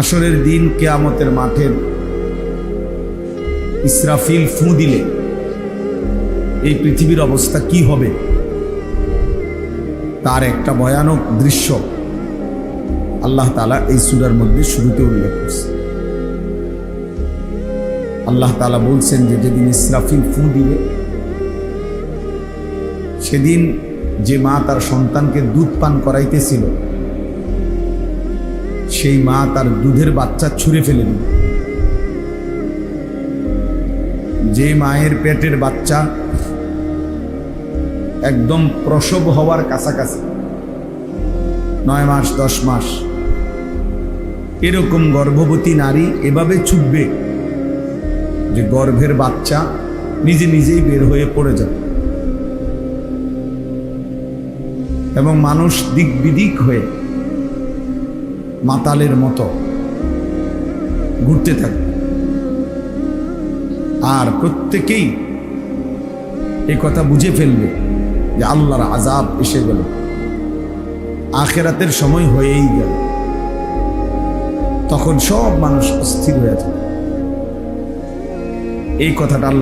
হাসরের দিন কেয়ামতের মাঠের ইসরাফিল ফু দিলে এই পৃথিবীর অবস্থা কি হবে? তার একটা ভয়ানক দৃশ্য আল্লাহ তালা এই সুরার মধ্যে শুরুতে উল্লেখ করছে। আল্লাহ তালা বলছেন যে যেদিন ইসরাফিল ফু দিবে, সেদিন যে মা তার সন্তানকে দুধ পান করাইতেছিল সেই মা তার দুধের বাচ্চা ছুঁড়ে ফেলে দিল যে মায়ের পেটের বাচ্চা একদম প্রসব হওয়ার কাছাকাছি। নয় মাস, দশ মাস। এরকম গর্ভবতী নারী এভাবে ছুটবে যে গর্ভের বাচ্চা নিজে নিজেই বের হয়ে পড়ে যাবে। এবং মানুষ দিক বিদিক হয়ে মাতালের মতো। ঘুরতে থাকবে। আর প্রত্যেকেই এ কথা বুঝে ফেলবে যে আল্লাহর আজাব এসে গেল। আখেরাতের সময় হয়েই গেল। তখন সব মানুষ অস্থির হয়ে যাবে এই কথাটা আল্লাহ